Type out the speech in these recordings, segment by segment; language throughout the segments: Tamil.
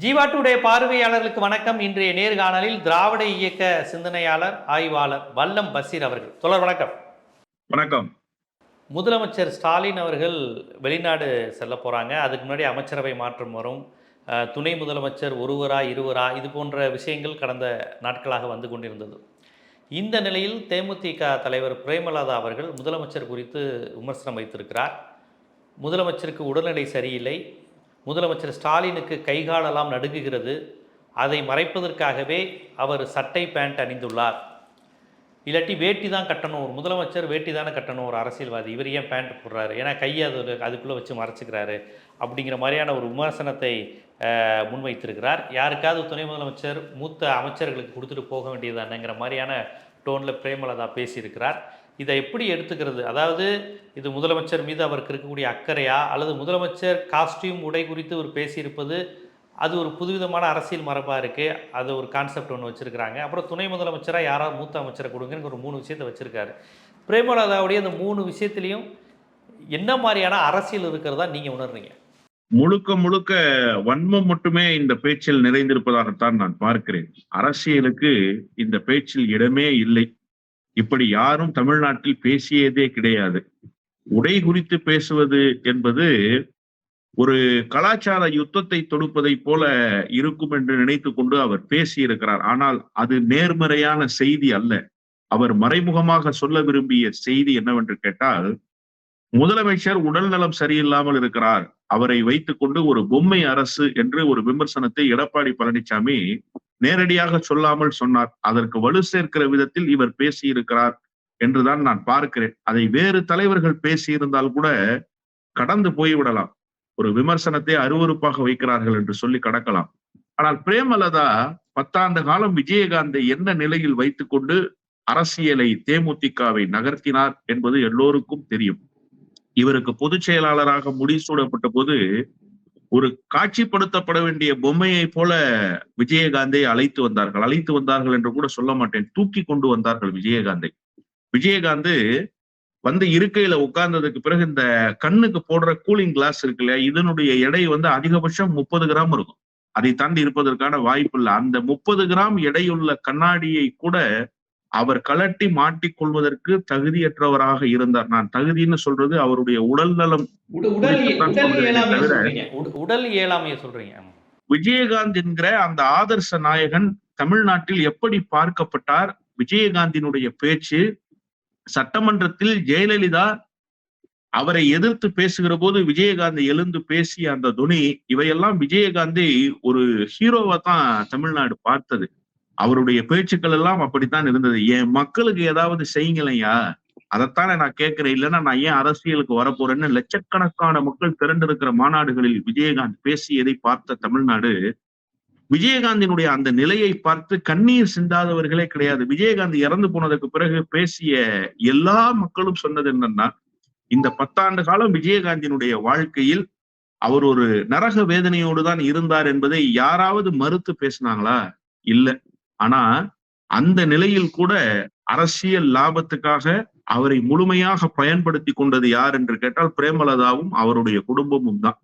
ஜீவா டுடே பார்வையாளர்களுக்கு வணக்கம். இன்றைய நேர்காணலில் திராவிட இயக்க சிந்தனையாளர் ஆய்வாளர் வல்லம் பசீர் அவர்கள். தொடர் வணக்கம். வணக்கம். முதலமைச்சர் ஸ்டாலின் அவர்கள் வெளிநாடு செல்ல போகிறாங்க அதுக்கு முன்னாடி அமைச்சரவை மாற்றம் வரும். துணை முதலமைச்சர் ஒருவரா இருவரா இது போன்ற விஷயங்கள் கடந்த நாட்களாக வந்து கொண்டிருந்தது. இந்த நிலையில் தேமுதிக தலைவர் பிரேமலதா அவர்கள் முதலமைச்சர் குறித்து விமர்சனம் வைத்திருக்கிறார். முதலமைச்சருக்கு உடல்நிலை சரியில்லை. முதலமைச்சர் ஸ்டாலினுக்கு கைகாலெல்லாம் நடுங்குகிறது. அதை மறைப்பதற்காகவே அவர் சட்டை பேண்ட் அணிந்துள்ளார். இல்லாட்டி வேட்டி தான் கட்டணும். ஒரு முதலமைச்சர் வேட்டி தானே கட்டணும். ஒரு அரசியல்வாதி. இவர் ஏன் பேண்ட் போடுறாரு? ஏன்னா கையை அது அதுக்குள்ளே வச்சு மறைச்சிக்கிறாரு. அப்படிங்கிற மாதிரியான ஒரு விமர்சனத்தை முன்வைத்திருக்கிறார். யாருக்காவது துணை முதலமைச்சர் மூத்த அமைச்சர்களுக்கு கொடுத்துட்டு போக வேண்டியதானங்கிற மாதிரியான டோனில் பிரேமலதா பேசியிருக்கிறார். இதை எப்படி எடுத்துக்கிறது? அதாவது இது முதலமைச்சர் மீது அவருக்கு இருக்கக்கூடிய அக்கறையா? அல்லது முதலமைச்சர் காஸ்டியூம் உடை குறித்து ஒரு பேசியிருப்பது அது ஒரு புதுவிதமான அரசியல் மரபாக இருக்குது அது ஒரு கான்செப்ட் ஒன்று வச்சுருக்கிறாங்க. அப்புறம் துணை முதலமைச்சராக யாராவது மூத்த அமைச்சரை கொடுங்கன்னு ஒரு மூணு விஷயத்தை வச்சுருக்காரு. பிரேமலதாவுடைய அந்த மூணு விஷயத்துலையும் என்ன மாதிரியான அரசியல் இருக்கிறதா நீங்கள் உணர்றீங்க? முழுக்க முழுக்க வன்மம் மட்டுமே இந்த பேச்சில் நிறைந்திருப்பதாகத்தான் நான் பார்க்கிறேன். அரசியலுக்கு இந்த பேச்சில் இடமே இல்லை. இப்படி யாரும் தமிழ்நாட்டில் பேசியதே கிடையாது. உடை குறித்து பேசுவது என்பது ஒரு கலாச்சார யுத்தத்தை தொடுப்பதைப் போல இருக்கும் என்று நினைத்து கொண்டு அவர் பேசியிருக்கிறார். ஆனால் அது நேர்மறையான செய்தி அல்ல. அவர் மறைமுகமாக சொல்ல விரும்பிய செய்தி என்னவென்று கேட்டால் முதலமைச்சர் உடல் நலம் சரியில்லாமல் இருக்கிறார். அவரை வைத்துக்கொண்டு ஒரு பொம்மை அரசு என்று ஒரு விமர்சனத்தை எடப்பாடி பழனிசாமி நேரடியாக சொல்லாமல் சொன்னார். அதற்கு வலு சேர்க்கிற விதத்தில் இவர் பேசியிருக்கிறார் என்றுதான் நான் பார்க்கிறேன். அதை வேறு தலைவர்கள் பேசியிருந்தால் கூட கடந்து போய்விடலாம். ஒரு விமர்சனத்தை அருவருப்பாக வைக்கிறார்கள் என்று சொல்லி கடக்கலாம். ஆனால் பிரேமலதா பத்தாண்டு காலம் விஜயகாந்தை என்ன நிலையில் வைத்துக்கொண்டு அரசியலை தேமுதிகவை நகர்த்தினார் என்பது எல்லோருக்கும் தெரியும். இவருக்கு பொதுச் செயலாளராக முடிசூடப்பட்ட போது ஒரு காட்சிப்படுத்தப்பட வேண்டிய பொம்மையை போல விஜயகாந்தை அழைத்து வந்தார்கள். அழைத்து வந்தார்கள் என்று கூட சொல்ல மாட்டேன். தூக்கி கொண்டு வந்தார்கள் விஜயகாந்தை. விஜயகாந்த் வந்து இருக்கையில உட்கார்ந்ததுக்கு பிறகு இந்த கண்ணுக்கு போடுற கூலிங் கிளாஸ் இருக்கு இல்லையா? இதனுடைய எடை வந்து அதிகபட்சம் முப்பது கிராம் இருக்கும். அதை தாண்டி இருப்பதற்கான வாய்ப்பு இல்லை. அந்த முப்பது கிராம் எடையுள்ள கண்ணாடியை கூட அவர் கலட்டி மாட்டிக்கொள்வதற்கு தகுதியற்றவராக இருந்தார். நான் தகுதின்னு சொல்றது அவருடைய உடல் நலம் உட- உடல் இயலாமையை சொல்றீங்க. விஜயகாந்த் என்கிற அந்த ஆதர்ச நாயகன் தமிழ்நாட்டில் எப்படி பார்க்கப்பட்டார்? விஜயகாந்தினுடைய பேச்சு சட்டமன்றத்தில் ஜெயலலிதா அவரை எதிர்த்து பேசுகிற போது விஜயகாந்த் எழுந்து பேசிய அந்த துணி இவையெல்லாம் விஜயகாந்தை ஒரு ஹீரோவா தான் தமிழ்நாடு பார்த்தது. அவருடைய பேச்சுக்கள் எல்லாம் அப்படித்தான் இருந்தது. என் மக்களுக்கு ஏதாவது செய்யுங்களையா அதைத்தானே நான் கேட்கிறேன். இல்லைன்னா நான் ஏன் அரசியலுக்கு வரப்போறேன்னு லட்சக்கணக்கான மக்கள் திரண்டிருக்கிற மாநாடுகளில் விஜயகாந்த் பேசியதை பார்த்த தமிழ்நாடு விஜயகாந்தினுடைய அந்த நிலையை பார்த்து கண்ணீர் சிந்தாதவர்களே கிடையாது. விஜயகாந்த் இறந்து போனதுக்கு பிறகு பேசிய எல்லா மக்களும் சொன்னது என்னன்னா இந்த பத்தாண்டு காலம் விஜயகாந்தினுடைய வாழ்க்கையில் அவர் ஒரு நரக வேதனையோடு தான் இருந்தார் என்பதை யாராவது மறுத்து பேசினாங்களா? இல்ல. ஆனா அந்த நிலையில் கூட அரசியல் லாபத்துக்காக அவரை முழுமையாக பயன்படுத்தி கொண்டது யார் என்று கேட்டால் பிரேமலதாவும் அவருடைய குடும்பமும் தான்.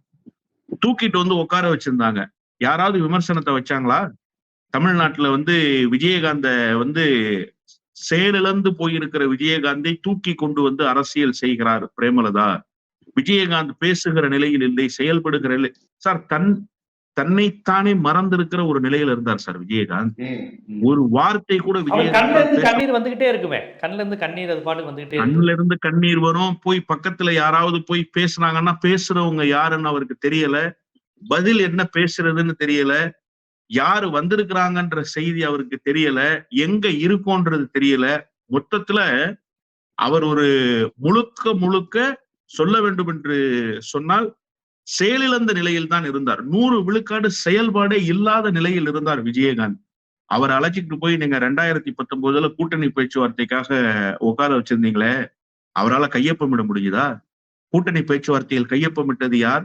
தூக்கிட்டு வந்து உட்கார வச்சிருந்தாங்க. யாராவது விமர்சனத்தை வச்சாங்களா? தமிழ்நாட்டுல வந்து விஜயகாந்த வந்து செயலிழந்து போயிருக்கிற விஜயகாந்தை தூக்கி கொண்டு வந்து அரசியல் செய்கிறார் பிரேமலதா. விஜயகாந்த் பேசுகிற நிலையில் இல்லை செயல்படுகிற நிலை. சார் தன் தன்னைத்தானே மறந்திருக்கிற ஒரு நிலையில இருந்தார் சார் விஜயகாந்த். ஒரு வார்த்தை கூட அவர் கண்ணுல இருந்து விஜயகாந்த் கண்ணீர் வந்துகிட்டே இருக்குமே. கண்ணுல இருந்து கண்ணீர் அது பாட்டுக்கு வந்துகிட்டே கண்ணுல இருந்து கண்ணீர் வரும். போய் பக்கத்துல யாராவது போய் பேசுனாங்கன்னா பேசுறவங்க யாருன்னு அவருக்கு தெரியல. பதில் என்ன பேசுறதுன்னு தெரியல. யாரு வந்திருக்கிறாங்கன்ற செய்தி அவருக்கு தெரியல. எங்க இருக்கோன்றது தெரியல. மொத்தத்துல அவர் ஒரு முழுக்க முழுக்க சொல்ல வேண்டும் என்று சொன்னால் செயலிழந்த நிலையில் தான் இருந்தார். நூறு விழுக்காடு செயல்பாடே இல்லாத நிலையில் இருந்தார் விஜயகாந்த். அவர் அழைச்சிட்டு போய் நீங்க ரெண்டாயிரத்தி பத்தொன்பதுல கூட்டணி பேச்சுவார்த்தைக்காக உட்கார வச்சிருந்தீங்களே அவரால் கையொப்பமிட முடியுதா கூட்டணி பேச்சுவார்த்தையில் கையொப்பமிட்டது யார்?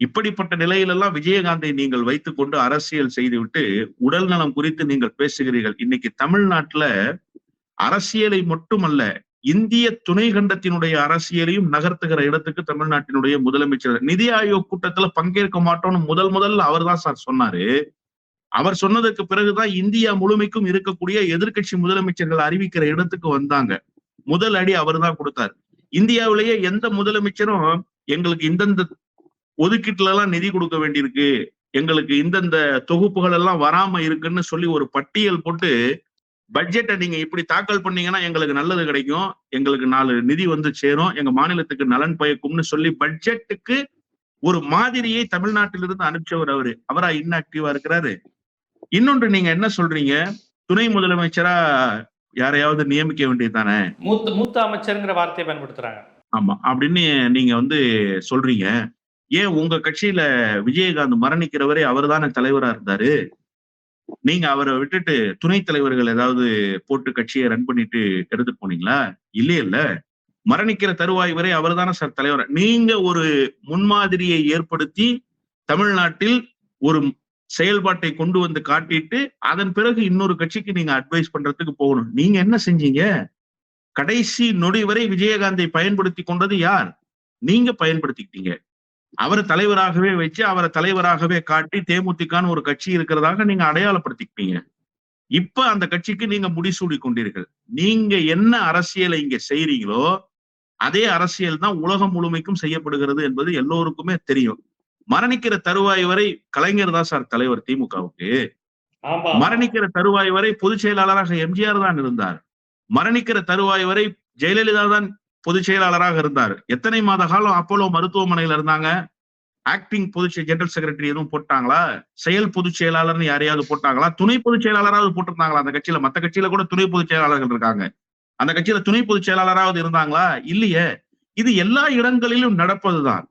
இப்படிப்பட்ட நிலையிலெல்லாம் விஜயகாந்தை நீங்கள் வைத்துக்கொண்டு அரசியல் செய்துவிட்டு உடல் நலம் குறித்து நீங்கள் பேசுகிறீர்கள். இன்னைக்கு தமிழ்நாட்டுல அரசியலை மட்டுமல்ல இந்திய துணை கண்டத்தினுடைய அரசியலையும் நகர்த்துகிற இடத்துக்கு தமிழ்நாட்டினுடைய முதலமைச்சர். நிதி ஆயோக் கூட்டத்துல பங்கேற்க மாட்டோம்னு முதல் முதல்ல அவர் தான் சார் சொன்னாரு. அவர் சொன்னதுக்கு பிறகுதான் இந்தியா முழுமைக்கும் இருக்கக்கூடிய எதிர்க்கட்சி முதலமைச்சர்கள் அறிவிக்கிற இடத்துக்கு வந்தாங்க. முதல் அடி அவர் தான் கொடுத்தார். இந்தியாவிலேயே எந்த முதலமைச்சரும் எங்களுக்கு இந்தந்த ஒதுக்கீட்டுல எல்லாம் நிதி கொடுக்க வேண்டியிருக்கு. எங்களுக்கு இந்தந்த தொகுப்புகள் எல்லாம் வராம இருக்குன்னு சொல்லி ஒரு பட்டியல் போட்டு பட்ஜெட்டை நீங்க இப்படி தாக்கல் பண்ணீங்கன்னா எங்களுக்கு நல்லது கிடைக்கும். எங்களுக்கு நாலு நிதி வந்து சேரும். எங்க மாநிலத்துக்கு நலன் பயக்கும்னு சொல்லி பட்ஜெட்டுக்கு ஒரு மாதிரியை தமிழ்நாட்டிலிருந்து அனுப்பிச்சவர் அவரு. அவரா இன்ஆக்டிவா இருக்கிறாரு. இன்னொன்று நீங்க என்ன சொல்றீங்க? துணை முதலமைச்சரா யாரையாவது நியமிக்க வேண்டியதுதானே? மூத்த மூத்த அமைச்சருங்கிற வார்த்தையை பயன்படுத்துறாங்க. ஆமா. அப்படின்னு நீங்க வந்து சொல்றீங்க. ஏன் உங்க கட்சியில விஜயகாந்த் மரணிக்கிறவரே அவர் தானே தலைவரா இருந்தாரு? நீங்க அவரை விட்டுட்டு துணைத் தலைவர்கள் ஏதாவது போட்டு கட்சியை ரன் பண்ணிட்டு எடுத்துட்டு போனீங்களா? இல்லையே இல்ல. மரணிக்கிற தருவாய் வரை அவர் தானே சார் தலைவர். நீங்க ஒரு முன்மாதிரியை ஏற்படுத்தி தமிழ்நாட்டில் ஒரு செயல்பாட்டை கொண்டு வந்து காட்டிட்டு அதன் பிறகு இன்னொரு கட்சிக்கு நீங்க அட்வைஸ் பண்றதுக்கு போகணும். நீங்க என்ன செஞ்சீங்க? கடைசி நொடி வரை விஜயகாந்தை பயன்படுத்தி கொண்டது யார்? நீங்க பயன்படுத்திக்கிட்டீங்க. அவரை தலைவராகவே வச்சு அவரை தலைவராகவே காட்டி தேமுதிகன்னு ஒரு கட்சி இருக்கிறதாக நீங்க அடையாளப்படுத்திக்கிட்டீங்க. இப்ப அந்த கட்சிக்கு நீங்க முடிசூடி கொண்டீர்கள். நீங்க என்ன அரசியலை இங்க செய்றீங்களோ அதே அரசியல் தான் உலகம் முழுமைக்கும் செய்யப்படுகிறது என்பது எல்லோருக்குமே தெரியும். மரணிக்கிற தருவாய் வரை கலைஞர் தான் சார் தலைவர் திமுகவுக்கு. மரணிக்கிற தருவாய் வரை பொதுச் செயலாளராக எம்ஜிஆர் தான் இருந்தார். மரணிக்கிற தருவாய் வரை ஜெயலலிதா தான் பொதுச் செயலாளராக இருந்தார். எத்தனை மாத காலம் அப்போலோ மருத்துவமனையில இருந்தாங்க? ஆக்டிங் பொதுச் ஜெனரல் செக்ரட்டரி எதுவும் போட்டாங்களா? செயல் பொதுச் செயலாளர்னு யாரையாவது போட்டாங்களா? துணை பொதுச் செயலாளராவது போட்டிருந்தாங்களா? அந்த கட்சியில? மத்த கட்சியில கூட துணை பொதுச் செயலாளர்கள் இருக்காங்க. அந்த கட்சியில துணை பொதுச் செயலாளராவது இருந்தாங்களா? இல்லையே. இது எல்லா இடங்களிலும் நடப்பதுதான்.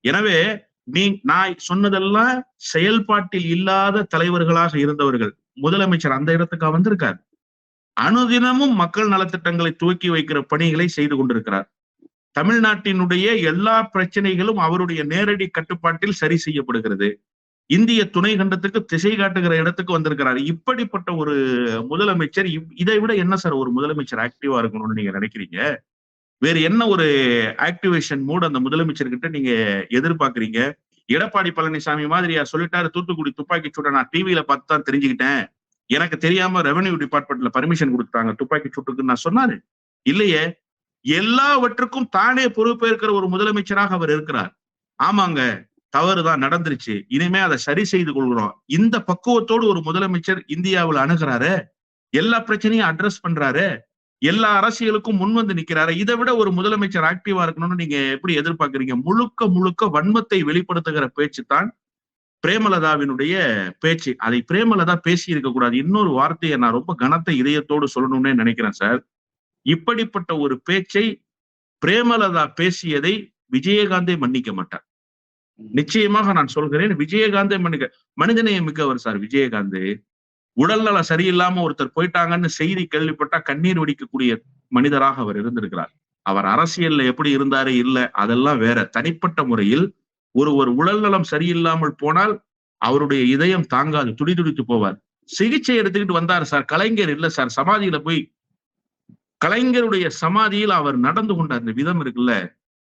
எனவே நீ நான் சொன்னதெல்லாம் செயல்பாட்டில் இல்லாத தலைவர்களாக இருந்தவர்கள். முதலமைச்சர் அந்த இடத்துக்கா வந்திருக்காரு. அனுதினமும் மக்கள் நலத்திட்டங்களை துவக்கி வைக்கிற பணிகளை செய்து கொண்டிருக்கிறார். தமிழ்நாட்டினுடைய எல்லா பிரச்சனைகளும் அவருடைய நேரடி கட்டுப்பாட்டில் சரி செய்யப்படுகிறது. இந்திய துணை கண்டத்துக்கு திசை காட்டுகிற இடத்துக்கு வந்திருக்கிறார். இப்படிப்பட்ட ஒரு முதலமைச்சர் இவ்- இதை விட என்ன சார் ஒரு முதலமைச்சர் ஆக்டிவா இருக்கணும்னு நீங்க நினைக்கிறீங்க? வேறு என்ன ஒரு ஆக்டிவேஷன் மூட் அந்த முதலமைச்சர் கிட்ட நீங்க எதிர்பார்க்கறீங்க? எடப்பாடி பழனிசாமி மாதிரியா சொல்லிட்டாரு தூத்துக்குடி துப்பாக்கி சூட நான் டிவியில பார்த்து தான் தெரிஞ்சுக்கிட்டேன். எனக்கு தெரியாம ரெவன்யூ டிபார்ட்மெண்ட்ல பர்மிஷன் கொடுத்தாங்க துப்பாக்கி சுட்டுக்குன்னு நான் சொன்னாரு. இல்லையே எல்லாவற்றுக்கும் தானே பொறுப்பேற்கிற ஒரு முதலமைச்சராக அவர் இருக்கிறார். ஆமாங்க தவறுதான் நடந்துருச்சு. இனிமே அதை சரி செய்து கொள்கிறோம். இந்த பக்குவத்தோடு ஒரு முதலமைச்சர் இந்தியாவில் அணுகிறாரு? எல்லா பிரச்சனையும் அட்ரஸ் பண்றாரு? எல்லா அரசியலுக்கும் முன் வந்து நிக்கிறாரு இதை விட ஒரு முதலமைச்சர் ஆக்டிவா இருக்கணும்னு நீங்க எப்படி எதிர்பார்க்கறீங்க? முழுக்க முழுக்க வன்மத்தை வெளிப்படுத்துகிற பேச்சு தான் பிரேமலதாவினுடைய பேச்சு. அதை பிரேமலதா பேசி இருக்க கூடாது இன்னொரு வார்த்தையை நான் ரொம்ப கனத்த இதயத்தோடு சொல்லணும்னே நினைக்கிறேன் சார். இப்படிப்பட்ட ஒரு பேச்சை பிரேமலதா பேசியதை விஜயகாந்தே மன்னிக்க மாட்டார். நிச்சயமாக நான் சொல்கிறேன் விஜயகாந்தே மன்னிக்க. மனிதநேயம் மிக்கவர் சார் விஜயகாந்த். உடல்நலம் சரியில்லாம ஒருத்தர் போயிட்டாங்கன்னு செய்தி கேள்விப்பட்டா கண்ணீர் வடிக்கக்கூடிய மனிதராக அவர் இருந்திருக்கிறார். அவர் அரசியல்ல எப்படி இருந்தாரு இல்ல அதெல்லாம் வேற. தனிப்பட்ட முறையில் ஒருவர் உடல்நலம் சரியில்லாமல் போனால் அவருடைய இதயம் தாங்காது துடி துடித்து போவார். சிகிச்சை எடுத்துக்கிட்டு வந்தார் சார். கலைஞர் இல்ல சார். சமாதியில போய் கலைஞருடைய சமாதியில் அவர் நடந்து கொண்ட அந்த விதம் இருக்குல்ல.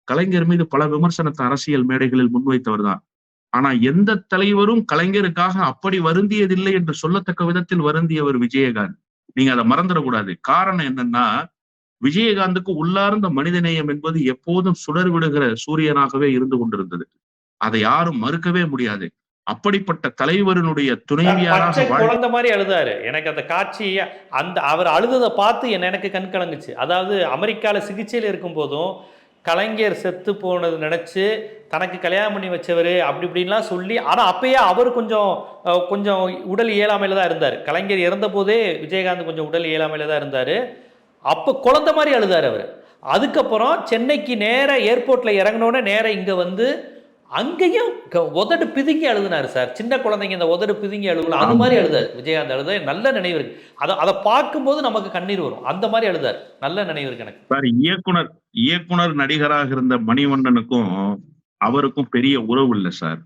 கலைஞர் மீது பல விமர்சனத்தை அரசியல் மேடைகளில் முன்வைத்தவர் தான். ஆனா எந்த தலைவரும் கலைஞருக்காக அப்படி வருந்தியதில்லை என்று சொல்லத்தக்க விதத்தில் வருந்தியவர் விஜயகாந்த். நீங்க அதை மறந்துடக்கூடாது. காரணம் என்னன்னா விஜயகாந்துக்கு உள்ளார்ந்த மனிதநேயம் என்பது எப்போதும் சுடர் விடுகிற சூரியனாகவே இருந்து கொண்டிருந்தது. அதை யாரும் மறுக்கவே முடியாது. அப்படிப்பட்ட தலைவரினுடைய துணைவியாராக குழந்தை மாதிரி அழுதாரு. எனக்கு அந்த காட்சி அந்த அவர் அழுததை பார்த்து என்ன எனக்கு கண் கலங்குச்சு. அதாவது அமெரிக்கால சிகிச்சையில் இருக்கும் போதும் கலைஞர் செத்து போனது நினைச்சு தனக்கு கல்யாணம் பண்ணி வச்சவர் அப்படி இப்படின்லாம் சொல்லி ஆனா அப்பயே அவர் கொஞ்சம் கொஞ்சம் உடல் இயலாமையில தான் இருந்தார். கலைஞர் இறந்த போதே விஜயகாந்த் கொஞ்சம் உடல் இயலாமையில தான் இருந்தார். அப்போ குழந்தை மாதிரி அழுதார் அவர். அதுக்கப்புறம் சென்னைக்கு நேர ஏர்போர்ட்ல இறங்கினோடனே நேரா இங்க வந்து அங்கேயும் க- உதடு பிதுங்கி அழுதுனாரு சார். சின்ன குழந்தைங்க இந்த உதடு பிதுங்கி அழுகல அது மாதிரி எழுதார் விஜயகாந்த் எழுத நல்ல நினைவு இருக்கு. அதை அதை பார்க்கும்போது நமக்கு கண்ணீர் வரும். அந்த மாதிரி எழுதார் நல்ல நினைவு இருக்கு எனக்கு. சார் இயக்குனர் இயக்குனர் நடிகராக இருந்த மணிவண்ணனுக்கும் அவருக்கும் பெரிய உறவு இல்லை சார்.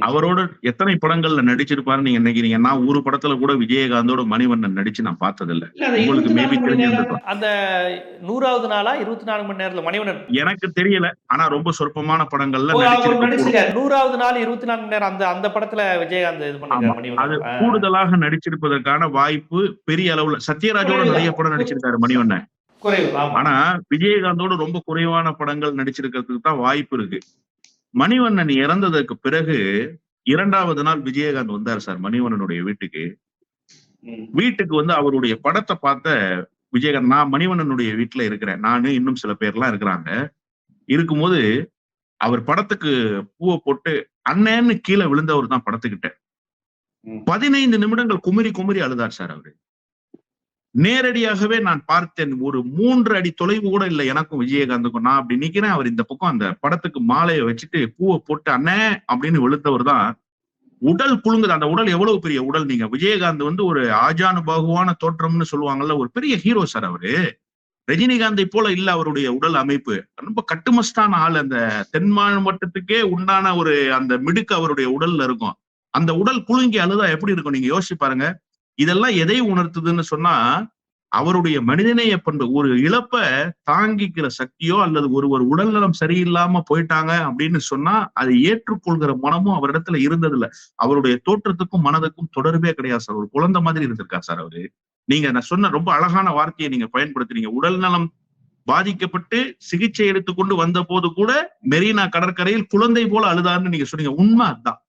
அவரோட எத்தனை படங்கள்ல நடிச்சிருப்பாருன்னு நீங்க நினைக்கிறீங்க? நான் ஒரு படத்துல கூட விஜயகாந்தோட மணிவண்ணன் நடிச்சு நான் பார்த்ததில்ல. உங்களுக்கு 24 மேபி தெரிஞ்சிருந்திருக்கும் அந்த நூறாவது நாளா இருபத்தி நான்கு மணி நேரத்துல மணிவண்ணன். எனக்கு தெரியல. ஆனா ரொம்ப சொற்பமான படங்கள்ல நூறாவது நாள் இருபத்தி நான்கு மணி நேரம் அந்த அந்த படத்துல விஜயகாந்த் இது. பண்ணிருக்காரு அது. கூடுதலாக நடிச்சிருப்பதற்கான வாய்ப்பு பெரிய அளவுல சத்யராஜோட. நிறைய படம் நடிச்சிருக்காரு மணிவண்ணன். ஆனா விஜயகாந்தோட ரொம்ப குறைவான படங்கள் நடிச்சிருக்கிறதுக்கு தான் வாய்ப்பு இருக்கு. மணிவண்ணன் இறந்ததற்கு பிறகு இரண்டாவது நாள் விஜயகாந்த் வந்தார் சார் மணிவண்ணனுடைய வீட்டுக்கு. வீட்டுக்கு வந்து அவருடைய படத்தை பார்த்த விஜயகாந்த் நான் மணிவண்ணனுடைய வீட்டுல இருக்கிறேன் நானு இன்னும் சில பேர்லாம் இருக்கிறாங்க இருக்கும்போது அவர் படத்துக்கு பூவை போட்டு அண்ணன்னு கீழே விழுந்தவர் தான் படத்துக்கிட்ட. பதினைந்து நிமிடங்கள் குமரி குமரி அழுதார் சார் அவரு நேரடியாகவே நான் பார்த்தேன் ஒரு மூன்று அடி தொலைவு கூட இல்லை எனக்கும் விஜயகாந்துக்கும். நான் அப்படி நிக்கிறேன் அவர் இந்த பக்கம் அந்த படத்துக்கு மாலையை வச்சுட்டு பூவை போட்டு அண்ணே அப்படின்னு விழுந்தவர் தான். உடல் குழுங்குது அந்த உடல் எவ்வளவு பெரிய உடல் நீங்க? விஜயகாந்த் வந்து ஒரு ஆஜானுபாகுவான தோற்றம்னு சொல்லுவாங்கல்ல ஒரு பெரிய ஹீரோ சார் அவரு. ரஜினிகாந்தை போல இல்ல அவருடைய உடல் அமைப்பு. ரொம்ப கட்டுமஸ்தான ஆள். அந்த தென் மாவட்டத்துக்கே உண்டான ஒரு அந்த மிடுக்கு அவருடைய உடல்ல இருக்கும். அந்த உடல் குலுங்கி அழுதா எப்படி இருக்கும்? நீங்க யோசிச்சு பாருங்க. இதெல்லாம் எதை உணர்த்துதுன்னு சொன்னா அவருடைய மனிதநேய பண்பு. ஒரு இழப்ப தாங்கிக்கிற சக்தியோ அல்லது ஒரு ஒரு உடல்நலம் சரியில்லாம போயிட்டாங்க அப்படின்னு சொன்னா அதை ஏற்றுக்கொள்கிற மனமும் அவரிடத்துல இருந்தது இல்ல அவருடைய தோற்றத்துக்கும் மனதுக்கும் தொடர்பே கிடையாது சார். ஒரு குழந்தை மாதிரி இருந்திருக்கார் சார் அவரு? நீங்க நான் சொன்ன ரொம்ப அழகான வார்த்தையை நீங்க பயன்படுத்துறீங்க. உடல் நலம் பாதிக்கப்பட்டு சிகிச்சை எடுத்துக்கொண்டு வந்த போது கூட மெரினா கடற்கரையில் குழந்தை போல அழுதாருன்னு நீங்க சொன்னீங்க. உண்மை அதுதான்.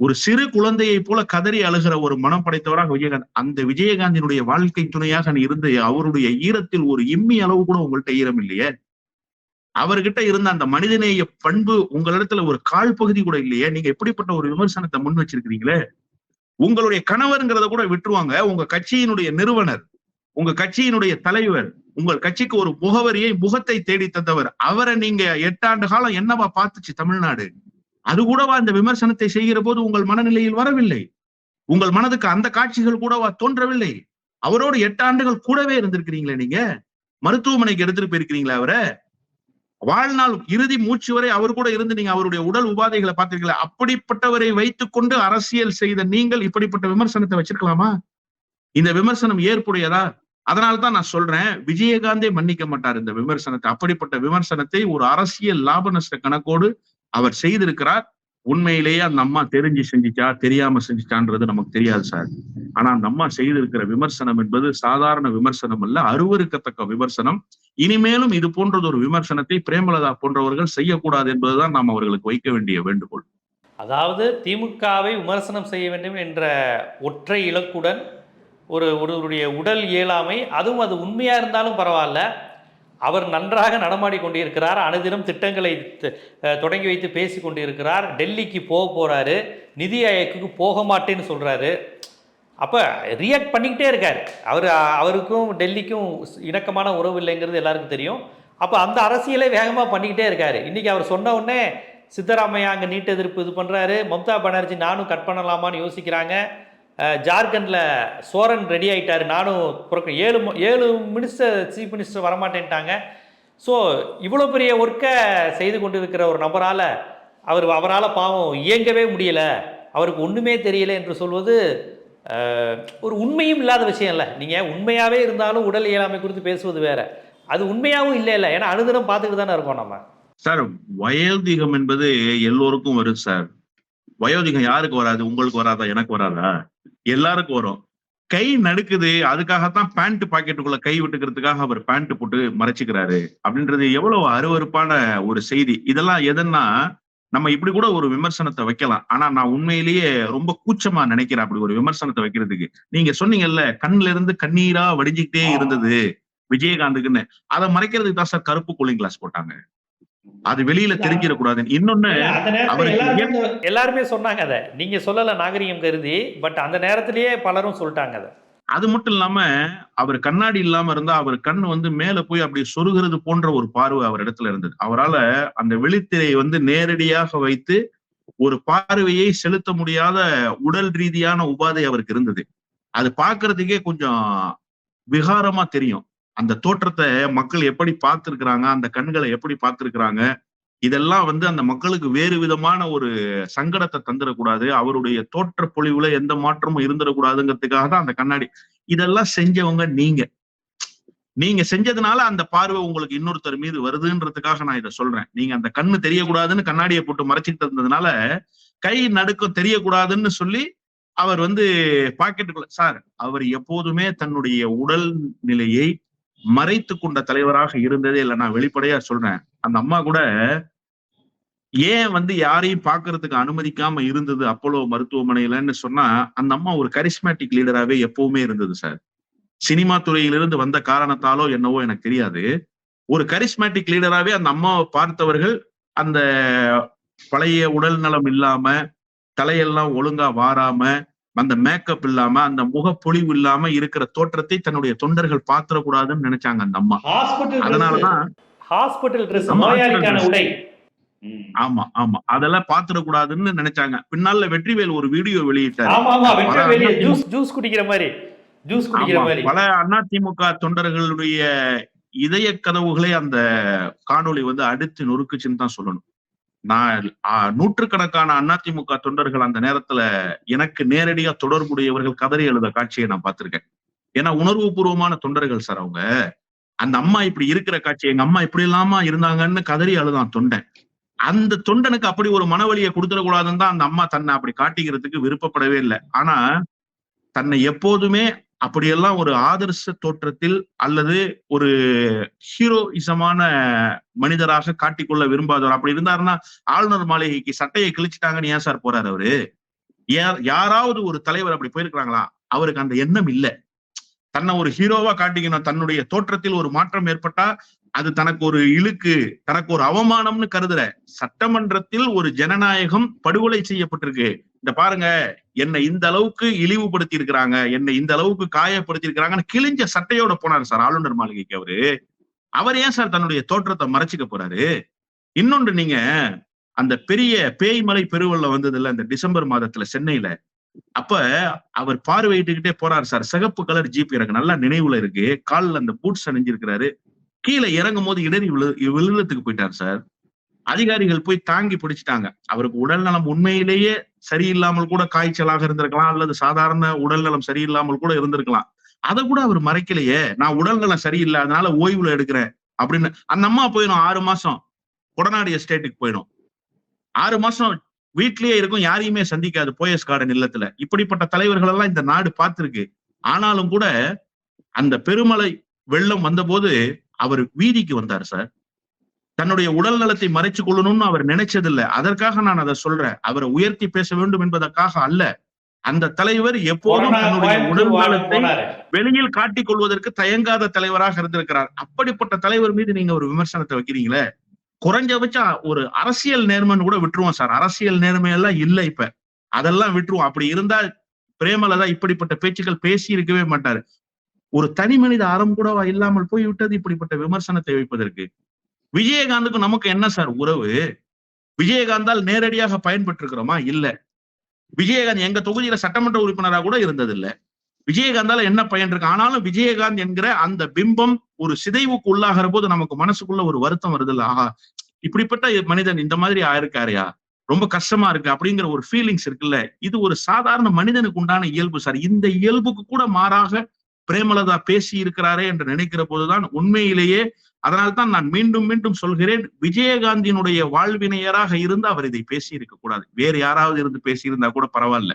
ஒரு சிறு குழந்தையை போல கதறி அழுகிற ஒரு மனம் படைத்தவராக விஜயகாந்த். அந்த விஜயகாந்தினுடைய வாழ்க்கை துணையாக இருந்த அவருடைய ஈரத்தில் ஒரு இம்மி அளவு கூட உங்கள்கிட்ட ஈரம் இல்லையே? அவர்கிட்ட இருந்த அந்த மனிதநேய பண்பு உங்களிடத்துல ஒரு கால் பகுதி கூட இல்லையே? நீங்க எப்படிப்பட்ட ஒரு விமர்சனத்தை முன் வச்சிருக்கிறீங்களே? உங்களுடைய கணவருங்கிறத கூட விட்டுருவாங்க. உங்க கட்சியினுடைய நிறுவனர் உங்க கட்சியினுடைய தலைவர் உங்கள் கட்சிக்கு ஒரு முகவரியை முகத்தை தேடி தந்தவர் அவரை நீங்க எட்டாண்டு காலம் என்னவா பார்த்துச்சு தமிழ்நாடு? அது கூடவா இந்த விமர்சனத்தை செய்கிற போது உங்கள் மனநிலையில் வரவில்லை? உங்கள் மனதுக்கு அந்த காட்சிகள் கூடவா தோன்றவில்லை? அவரோடு எட்டு ஆண்டுகள் கூடவே இருந்திருக்கிறீங்களே நீங்க? மருத்துவமனைக்கு எடுத்துட்டு போயிருக்கிறீங்களா அவரை? வாழ்நாள் இறுதி மூச்சு வரை அவர் கூட இருந்து நீங்க அவருடைய உடல் உபாதைகளை பார்த்திருக்கீங்களா அப்படிப்பட்டவரை வைத்துக்கொண்டு அரசியல் செய்த நீங்கள் இப்படிப்பட்ட விமர்சனத்தை வச்சிருக்கலாமா? இந்த விமர்சனம் ஏற்புடையதா? அதனால்தான் நான் சொல்றேன் விஜயகாந்தே மன்னிக்க மாட்டார் இந்த விமர்சனத்தை. அப்படிப்பட்ட விமர்சனத்தை ஒரு அரசியல் லாப நஷ்ட கணக்கோடு அவர் செய்திருக்கிறார். உண்மையிலேயே அந்த அம்மா தெரிஞ்சு செஞ்சுச்சா தெரியாம செஞ்சுச்சான்றது நமக்கு தெரியாது சார். ஆனா அந்த அம்மா செய்திருக்கிற விமர்சனம் என்பது சாதாரண விமர்சனம் அல்ல அருவருக்கத்தக்க விமர்சனம். இனிமேலும் இது போன்றது ஒரு விமர்சனத்தை பிரேமலதா போன்றவர்கள் செய்யக்கூடாது என்பதுதான் நாம் அவர்களுக்கு வைக்க வேண்டிய வேண்டுகோள். அதாவது திமுகவை விமர்சனம் செய்ய வேண்டும் என்ற ஒற்றை இலக்குடன் ஒரு ஒருவருடைய உடல் இயலாமை அதுவும் அது உண்மையா இருந்தாலும் பரவாயில்ல. அவர் நன்றாக நடமாடி கொண்டிருக்கிறார். அனுதினம் திட்டங்களை தொடங்கி வைத்து பேசி கொண்டிருக்கிறார். டெல்லிக்கு போக போகிறாரு நிதி ஆயோக்கு போக மாட்டேன்னு சொல்கிறாரு அப்போ ரியாக்ட் பண்ணிக்கிட்டே இருக்கார். அவர் அவருக்கும் டெல்லிக்கும் இணக்கமான உறவு இல்லைங்கிறது எல்லாருக்கும் தெரியும். அப்போ அந்த அரசியலை வேகமாக பண்ணிக்கிட்டே இருக்கார். இன்றைக்கி அவர் சொன்ன உடனே சித்தராமையா அங்கே நீட் எதிர்ப்பு இது பண்ணுறாரு மம்தா பானர்ஜி நானும் கட் பண்ணலாமான்னு யோசிக்கிறாங்க. ஜார்க்கண்டில் சோரன் ரெடி ஆகிட்டார் நானும் புறக்க ஏழு ஏழு மினிஸ்டர் சீஃப் மினிஸ்டர் வரமாட்டேன்ட்டாங்க. ஸோ இவ்வளோ பெரிய ஒர்க்கை செய்து கொண்டிருக்கிற ஒரு நபரால் அவர் அவரால் பாவம் இயங்கவே முடியல. அவருக்கு ஒன்றுமே தெரியல என்று சொல்வது ஒரு உண்மையும் இல்லாத விஷயம் இல்லை. நீங்கள் உண்மையாகவே இருந்தாலும் உடல் இயலாமை குறித்து பேசுவது வேற. அது உண்மையாகவும் இல்லை இல்லை. ஏன்னா அனுதினம் பார்த்துக்கிட்டு தானே இருக்கோம் நம்ம. சார் வயல்தீகம் என்பது எல்லோருக்கும் வரும் சார். வயோதிகம் யாருக்கு வராது? உங்களுக்கு வராதா? எனக்கு வராதா? எல்லாருக்கும் வரும். கை நடுக்குது அதுக்காகத்தான் பேண்ட் பாக்கெட்டுக்குள்ள கை விட்டுக்கிறதுக்காக அவர் பேண்ட் போட்டு மறைச்சுக்கிறாரு. அப்படின்றது எவ்வளவு அருவருப்பான ஒரு செய்தி. இதெல்லாம் எதுன்னா நம்ம இப்படி கூட ஒரு விமர்சனத்தை வைக்கலாம். ஆனா நான் உண்மையிலேயே ரொம்ப கூச்சமா நினைக்கிறேன் அப்படி ஒரு விமர்சனத்தை வைக்கிறதுக்கு. நீங்க சொன்னீங்கல்ல கண்ணுல இருந்து கண்ணீரா வடிஞ்சுக்கிட்டே இருந்தது விஜயகாந்துக்குன்னு. அதை மறைக்கிறதுக்கு தான் சார் கருப்பு கூலிங் கிளாஸ் போட்டாங்க. அது வெளியில தெரிஞ்சிடக்கூடாதுன்னு இன்னொன்னு எல்லாருமே சொன்னாங்க அதை. நீங்கள் சொல்லலை நாகரிகம் கருதி பட் அந்த நேரத்திலேயே பலரும் சொல்லிட்டாங்க அதை. அது மட்டும் இல்லாம அவர் கண்ணாடி இல்லாம இருந்தா அவர் கண் வந்து மேல போய் அப்படி சொருகிறது போன்ற ஒரு பார்வை அவர் இடத்துல இருந்தது. அவரால அந்த விழித்திரையை வந்து நேரடியாக வைத்து ஒரு பார்வையை செலுத்த முடியாத உடல் ரீதியான உபாதை அவருக்கு இருந்தது. அது பார்க்கிறதுக்கே கொஞ்சம் விகாரமா தெரியும். அந்த தோற்றத்தை மக்கள் எப்படி பார்த்திருக்கிறாங்க அந்த கண்களை எப்படி பார்த்திருக்கிறாங்க இதெல்லாம் வந்து அந்த மக்களுக்கு வேறு விதமான ஒரு சங்கடத்தை தந்துடக்கூடாது. அவருடைய தோற்ற பொழிவுல எந்த மாற்றமும் இருந்துடக்கூடாதுங்கிறதுக்காக தான் அந்த கண்ணாடி. இதெல்லாம் செஞ்சவங்க நீங்க. நீங்க செஞ்சதுனால அந்த பார்வை உங்களுக்கு இன்னொருத்தர் மீது வருதுன்றதுக்காக நான் இதை சொல்றேன். நீங்க அந்த கண்ணு தெரியக்கூடாதுன்னு கண்ணாடியை போட்டு மறைச்சிட்டு இருந்ததுனால கை நடுக்கம் தெரியக்கூடாதுன்னு சொல்லி அவர் வந்து பாக்கெட்டுக்குள்ள சார் அவர் எப்போதுமே தன்னுடைய உடல் நிலையை மறைத்து கொண்ட தலைவராக இருந்ததே இல்லை. நான் வெளிப்படையா சொல்றேன். அந்த அம்மா கூட ஏன் வந்து யாரையும் பாக்குறதுக்கு அனுமதிக்காம இருந்தது அப்போலோ மருத்துவமனையிலன்னு சொன்னா அந்த அம்மா ஒரு கரிஸ்மேட்டிக் லீடராகவே எப்பவுமே இருந்தது சார் சினிமா துறையிலிருந்து வந்த காரணத்தாலோ என்னவோ எனக்கு தெரியாது. ஒரு கரிஸ்மேட்டிக் லீடராகவே அந்த அம்மாவை பார்த்தவர்கள் அந்த பழைய உடல் நலம் இல்லாம தலையெல்லாம் ஒழுங்கா வாராம அந்த மேக்கப் இல்லாம அந்த முகப்பொழிவு இல்லாம இருக்கிற தோற்றத்தை தன்னுடைய தொண்டர்கள் பாத்திரக்கூடாதுன்னு நினைச்சாங்க அந்த அம்மா. அதனாலதான் ஹாஸ்பிட்டல் ட்ரெஸ் ஆமா. ஆமா. அதெல்லாம் பாத்திரக்கூடாதுன்னு நினைச்சாங்க. பின்னால வெற்றிவேல் ஒரு வீடியோ வெளியிட்டாரு. பல பல அதிமுக தொண்டர்களுடைய இதய கதவுகளை அந்த காணொளி வந்து அடித்து நொறுக்குச்சுன்னு தான் சொல்லணும். நான் நூற்றுக்கணக்கான அதிமுக தொண்டர்கள் அந்த நேரத்துல எனக்கு நேரடியா தொடர்புடையவர்கள் கதறி எழுத காட்சியை நான் பார்த்திருக்கேன். ஏன்னா உணர்வுபூர்வமான தொண்டர்கள் சார் அவங்க. அந்த அம்மா இப்படி இருக்கிற காட்சி எங்க அம்மா இப்படி இல்லாம இருந்தாங்கன்னு கதறி அழுதான் தொண்டன். அந்த தொண்டனுக்கு அப்படி ஒரு மனவழியை கொடுத்துடக்கூடாதுன்னு தான் அந்த அம்மா தன்னை அப்படி காட்டிக்கிறதுக்கு விருப்பப்படவே இல்லை. ஆனா தன்னை எப்போதுமே அப்படியெல்லாம் ஒரு ஆதர்ச தோற்றத்தில் அல்லது ஒரு ஹீரோயிசமான மனிதராக காட்டிக்கொள்ள விரும்பாதவர். அப்படி இருந்தாருன்னா ஆளுநர் மாளிகைக்கு சட்டையை கிழிச்சிட்டாங்கன்னு ஏன் சார் போறாரு அவரு? யாராவது ஒரு தலைவர் அப்படி போயிருக்கிறாங்களா? அவருக்கு அந்த எண்ணம் இல்லை. தன்னை ஒரு ஹீரோவா காட்டிக்கணும். தன்னுடைய தோற்றத்தில் ஒரு மாற்றம் ஏற்பட்டா அது தனக்கு ஒரு இழுக்கு தனக்கு ஒரு அவமானம்னு கருதுற சட்டமன்றத்தில் ஒரு ஜனநாயகம் படுகொலை செய்யப்பட்டிருக்கு. இந்த பாருங்க என்னை இந்த அளவுக்கு இழிவுபடுத்தி இருக்கிறாங்க என்னை இந்த அளவுக்கு காயப்படுத்தி இருக்கிறாங்கன்னு கிழிஞ்ச சட்டையோட போனாரு சார் ஆளுநர் மாளிகைக்கு அவரு. அவர் ஏன் சார் தன்னுடைய தோற்றத்தை மறைச்சிக்க போறாரு? இன்னொன்று நீங்க அந்த பெரிய பேய்மலை பெருவெள்ளம் வந்தது இல்ல இந்த டிசம்பர் மாதத்துல சென்னையில அப்ப அவர் பார்வையிட்டுக்கிட்டே போறாரு சார். சிகப்பு கலர் ஜீப் எனக்கு நல்லா நினைவுல இருக்கு. கால்ல அந்த பூட்ஸ் அணிஞ்சிருக்கிறாரு. கீழே இறங்கும் போது இடறி விழு விழுந்தத்துக்கு போயிட்டார் சார். அதிகாரிகள் போய் தாங்கி பிடிச்சிட்டாங்க. அவருக்கு உடல் நலம் உண்மையிலேயே சரியில்லாமல் கூட காய்ச்சலாக இருந்திருக்கலாம் அல்லது சாதாரண உடல்நலம் சரியில்லாமல் கூட இருந்திருக்கலாம். அதை கூட அவர் மறைக்கலையே. நான் உடல்நலம் சரியில்லை அதனால ஓய்வுல எடுக்கிறேன் அப்படின்னு. அந்த அம்மா போயிடும் ஆறு மாசம். கொடநாடு எஸ்டேட்டுக்கு போயிடும் ஆறு மாசம் வீட்லயே இருக்கும் யாரையுமே சந்திக்காது போயஸ் கார்டன் இல்லத்துல. இப்படிப்பட்ட தலைவர்கள் எல்லாம் இந்த நாடு பார்த்திருக்கு. ஆனாலும் கூட அந்த பெருமலை வெள்ளம் வந்தபோது அவர் வீதிக்கு வந்தார் சார். தன்னுடைய உடல் நலத்தை மறைச்சு கொள்ளணும்னு அவர் நினைச்சதில்லை. அதற்காக நான் அதை சொல்றேன். அவரை உயர்த்தி பேச வேண்டும் என்பதற்காக அல்ல. அந்த தலைவர் எப்போதும் தன்னுடைய உடல் நலத்தை வெளியில் காட்டிக் கொள்வதற்கு தயங்காத தலைவராக இருந்திருக்கிறார். அப்படிப்பட்ட தலைவர் மீது நீங்க ஒரு விமர்சனத்தை வைக்கிறீங்களே? குறைஞ்சபட்சம் ஒரு அரசியல் நேர்மைன்னு கூட விட்டுருவோம் சார். அரசியல் நேர்மை எல்லாம் இல்லை இப்ப. அதெல்லாம் விட்டுருவோம். அப்படி இருந்தா பிரேமலதா இப்படிப்பட்ட பேச்சுக்கள் பேசி இருக்கவே மாட்டாரு. ஒரு தனி மனித அறம் கூடவா இல்லாமல் போய் விட்டது இப்படிப்பட்ட விமர்சனத்தை வைப்பதற்கு? விஜயகாந்துக்கும் நமக்கு என்ன சார் உறவு? விஜயகாந்தால் நேரடியாக பயன்பட்டு இருக்கிறோமா இல்ல. விஜயகாந்த் எங்க தொகுதியில சட்டமன்ற உறுப்பினராக கூட இருந்ததில்ல. விஜயகாந்தால என்ன பயன் இருக்கு? ஆனாலும் விஜயகாந்த் என்கிற அந்த பிம்பம் ஒரு சிதைவுக்கு உள்ளாகிற போது நமக்கு மனசுக்குள்ள ஒரு வருத்தம் வருது இல்ல ஆஹா இப்படிப்பட்ட மனிதன் இந்த மாதிரி ஆயிருக்காருயா? ரொம்ப கஷ்டமா இருக்கு அப்படிங்கிற ஒரு ஃபீலிங்ஸ் இருக்குல்ல. இது ஒரு சாதாரண மனிதனுக்கு உண்டான இயல்பு சார். இந்த இயல்புக்கு கூட மாறாக பிரேமலதா பேசி இருக்கிறாரே என்று நினைக்கிற போதுதான் உண்மையிலேயே அதனால்தான் நான் மீண்டும் மீண்டும் சொல்கிறேன் விஜயகாந்தினுடைய வாழ்வினையராக இருந்து அவர் இதை பேசி இருக்க கூடாது வேறு யாராவது இருந்து பேசியிருந்தா கூட பரவாயில்ல.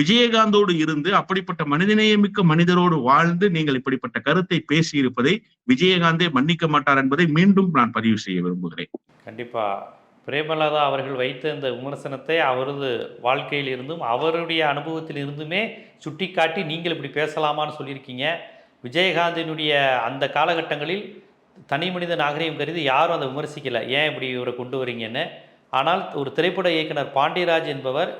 விஜயகாந்தோடு இருந்து அப்படிப்பட்ட மனிதநேயமிக்க மனிதரோடு வாழ்ந்து நீங்கள் இப்படிப்பட்ட கருத்தை பேசி இருப்பதை விஜயகாந்தே மன்னிக்க மாட்டார் என்பதை மீண்டும் நான் பதிவு செய்ய விரும்புகிறேன். கண்டிப்பா. பிரேமலதா அவர்கள் வைத்த இந்த விமர்சனத்தை அவரது வாழ்க்கையில் இருந்தும் அவருடைய அனுபவத்தில் இருந்துமே சுட்டிக்காட்டி நீங்கள் இப்படி பேசலாமான்னு சொல்லியிருக்கீங்க. விஜயகாந்தினுடைய அந்த காலகட்டங்களில் தனி மனித நாகரிகம் கருதி யாரும் அதை விமர்சிக்கலை. ஏன் இப்படி இவரை கொண்டு வரீங்கன்னு? ஆனால் ஒரு திரைப்பட இயக்குனர் பாண்டியராஜ் என்பவர்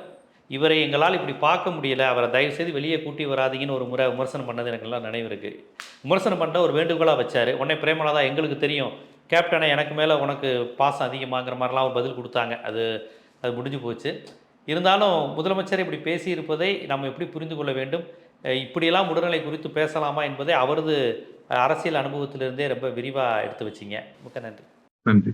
இவரை எங்களால் இப்படி பார்க்க முடியல. அவரை தயவு செய்து வெளியே கூட்டி வராதிங்கன்னு ஒரு முறை விமர்சனம் பண்ணது எனக்கெல்லாம் நினைவு இருக்குது விமர்சனம் பண்ண ஒரு வேண்டுகோளாக வச்சார். உடனே பிரேமலாதா எங்களுக்கு தெரியும். கேப்டனை எனக்கு மேலே உனக்கு பாசம் அதிகமாகிற மாதிரிலாம் அவர் பதில் கொடுத்தாங்க. அது அது முடிஞ்சு போச்சு. இருந்தாலும் முதலமைச்சர் இப்படி பேசியிருப்பதை நம்ம எப்படி புரிந்து கொள்ள வேண்டும்? இப்படியெல்லாம் உடல்நிலை குறித்து பேசலாமா என்பதை அவரது அரசியல் அனுபவத்திலிருந்தே ரொம்ப விரிவாக எடுத்து வச்சிங்க. மிக்க நன்றி. நன்றி.